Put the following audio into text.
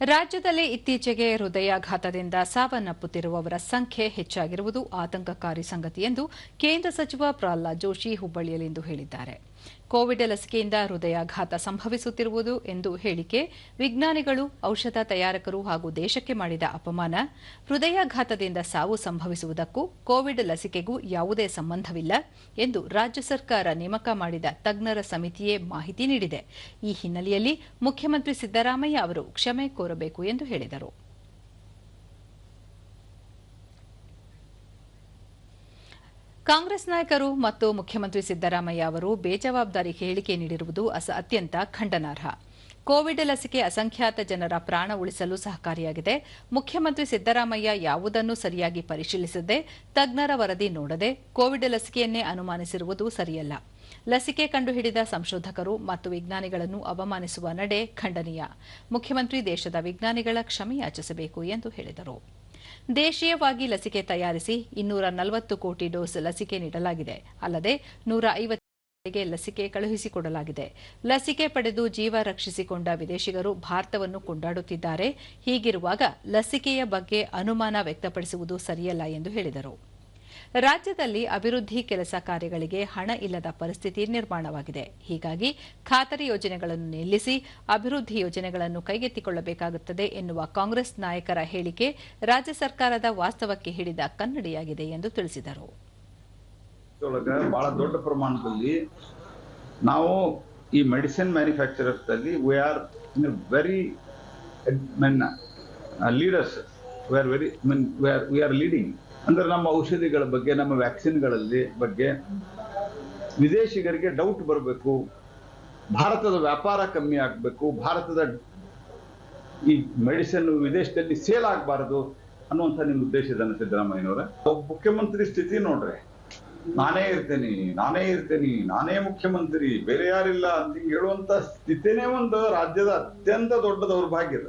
ರಾಜ್ಯದಲ್ಲಿ ಇತ್ತೀಚೆಗೆ ಹೃದಯಾಘಾತದಿಂದ ಸಾವನ್ನಪ್ಪುತ್ತಿರುವವರ ಸಂಖ್ಯೆ ಹೆಚ್ಚಾಗಿರುವುದು ಆತಂಕಕಾರಿ ಸಂಗತಿ ಎಂದು ಕೇಂದ್ರ ಸಚಿವ ಪ್ರಹ್ಲಾದ್ ಜೋಶಿ ಹುಬ್ಬಳ್ಳಿಯಲ್ಲಿಂದು ಹೇಳಿದ್ದಾರೆ. ಕೋವಿಡ್ ಲಸಿಕೆಯಿಂದ ಹೃದಯಾಘಾತ ಸಂಭವಿಸುತ್ತಿರುವುದು ಎಂದು ಹೇಳಿಕೆ, ವಿಜ್ಞಾನಿಗಳು, ಔಷಧ ತಯಾರಕರು ಹಾಗೂ ದೇಶಕ್ಕೆ ಮಾಡಿದ ಅಪಮಾನ, ಹೃದಯಾಘಾತದಿಂದ ಸಾವು ಸಂಭವಿಸುವುದಕ್ಕೂ ಕೋವಿಡ್ ಲಸಿಕೆಗೂ ಯಾವುದೇ ಸಂಬಂಧವಿಲ್ಲ ಎಂದು ರಾಜ್ಯ ಸರ್ಕಾರ ನೇಮಕ ಮಾಡಿದ ತಜ್ಞರ ಸಮಿತಿಯೇ ಮಾಹಿತಿ ನೀಡಿದೆ. ಈ ಹಿನ್ನೆಲೆಯಲ್ಲಿ ಮುಖ್ಯಮಂತ್ರಿ ಸಿದ್ದರಾಮಯ್ಯ ಅವರು ಕ್ಷಮೆ ಕೋರಬೇಕು ಎಂದು ಹೇಳಿದರು. ಕಾಂಗ್ರೆಸ್ ನಾಯಕರು ಮತ್ತು ಮುಖ್ಯಮಂತ್ರಿ ಸಿದ್ದರಾಮಯ್ಯ ಅವರು ಬೇಜವಾಬ್ದಾರಿ ಹೇಳಿಕೆ ನೀಡಿರುವುದು ಅಸ ಅತ್ಯಂತ ಖಂಡನಾರ್ಹ. ಕೋವಿಡ್ ಲಸಿಕೆ ಅಸಂಖ್ಯಾತ ಜನರ ಪ್ರಾಣ ಉಳಿಸಲು ಸಹಕಾರಿಯಾಗಿದೆ. ಮುಖ್ಯಮಂತ್ರಿ ಸಿದ್ದರಾಮಯ್ಯ ಯಾವುದನ್ನು ಸರಿಯಾಗಿ ಪರಿಶೀಲಿಸದೆ, ತಜ್ಞರ ವರದಿ ನೋಡದೆ ಕೋವಿಡ್ ಲಸಿಕೆಯನ್ನೇ ಅನುಮಾನಿಸಿರುವುದು ಸರಿಯಲ್ಲ. ಲಸಿಕೆ ಕಂಡುಹಿಡಿದ ಸಂಶೋಧಕರು ಮತ್ತು ವಿಜ್ಞಾನಿಗಳನ್ನು ಅವಮಾನಿಸುವ ನಡೆ ಖಂಡನೀಯ. ಮುಖ್ಯಮಂತ್ರಿ ದೇಶದ ವಿಜ್ಞಾನಿಗಳ ಕ್ಷಮೆಯಾಚಿಸಬೇಕು ಎಂದು ಹೇಳಿದರು. ದೇಶೀಯವಾಗಿ ಲಸಿಕೆ ತಯಾರಿಸಿ ಇನ್ನೂರ ನಲವತ್ತು ಕೋಟಿ ಡೋಸ್ ಲಸಿಕೆ ನೀಡಲಾಗಿದೆ. ಅಲ್ಲದೆ ನೂರ ಐವತ್ತು ಗೆ ಲಸಿಕೆ ಕಳುಹಿಸಿಕೊಡಲಾಗಿದೆ. ಲಸಿಕೆ ಪಡೆದು ಜೀವ ರಕ್ಷಿಸಿಕೊಂಡ ವಿದೇಶಿಗರು ಭಾರತವನ್ನು ಕೊಂಡಾಡುತ್ತಿದ್ದಾರೆ. ಹೀಗಿರುವಾಗ ಲಸಿಕೆಯ ಬಗ್ಗೆ ಅನುಮಾನ ವ್ಯಕ್ತಪಡಿಸುವುದು ಸರಿಯಲ್ಲ ಎಂದು ಹೇಳಿದರು. ರಾಜ್ಯದಲ್ಲಿ ಅಭಿವೃದ್ಧಿ ಕೆಲಸ ಕಾರ್ಯಗಳಿಗೆ ಹಣ ಇಲ್ಲದ ಪರಿಸ್ಥಿತಿ ನಿರ್ಮಾಣವಾಗಿದೆ. ಹೀಗಾಗಿ ಖಾತರಿ ಯೋಜನೆಗಳನ್ನು ನಿಲ್ಲಿಸಿ ಅಭಿವೃದ್ಧಿ ಯೋಜನೆಗಳನ್ನು ಕೈಗೆತ್ತಿಕೊಳ್ಳಬೇಕಾಗುತ್ತದೆ ಎನ್ನುವ ಕಾಂಗ್ರೆಸ್ ನಾಯಕರ ಹೇಳಿಕೆ ರಾಜ್ಯ ಸರ್ಕಾರದ ವಾಸ್ತವಕ್ಕೆ ಹಿಡಿದ ಕನ್ನಡಿಯಾಗಿದೆ ಎಂದು ತಿಳಿಸಿದರು. ಬಹಳ ದೊಡ್ಡ ಪ್ರಮಾಣದಲ್ಲಿ ನಾವು ಈ ಮೆಡಿಸಿನ್ ಮ್ಯಾನುಫ್ಯಾಕ್ಚರರ್ಸ್ ಅಲ್ಲಿ we are very leaders we are very mean we are leading ಅಂದ್ರೆ ನಮ್ಮ ಔಷಧಿಗಳ ಬಗ್ಗೆ, ನಮ್ಮ ವ್ಯಾಕ್ಸಿನ್ಗಳಲ್ಲಿ ಬಗ್ಗೆ ವಿದೇಶಿಗರಿಗೆ ಡೌಟ್ ಬರಬೇಕು. ಭಾರತದ ವ್ಯಾಪಾರ ಕಮ್ಮಿ ಆಗಬೇಕು. ಭಾರತದ ಈ ಮೆಡಿಸಿನ್ ವಿದೇಶದಲ್ಲಿ ಸೇಲ್ ಆಗಬಾರದು ಅನ್ನುವಂಥ ನಿಮ್ಮ ಉದ್ದೇಶ ಇದನ್ನ ಸಿದ್ದರಾಮಯ್ಯನವರ? ಮುಖ್ಯಮಂತ್ರಿ ಸ್ಥಿತಿ ನೋಡ್ರಿ. ನಾನೇ ಇರ್ತೇನೆ ನಾನೇ ಇರ್ತೇನೆ, ನಾನೇ ಮುಖ್ಯಮಂತ್ರಿ, ಬೇರೆ ಯಾರಿಲ್ಲ ಅಂತ ಹೇಳುವಂತ ಸ್ಥಿತಿನೇ ಒಂದು ರಾಜ್ಯದ ಅತ್ಯಂತ ದೊಡ್ಡ ದೌರ್ಭಾಗ್ಯದ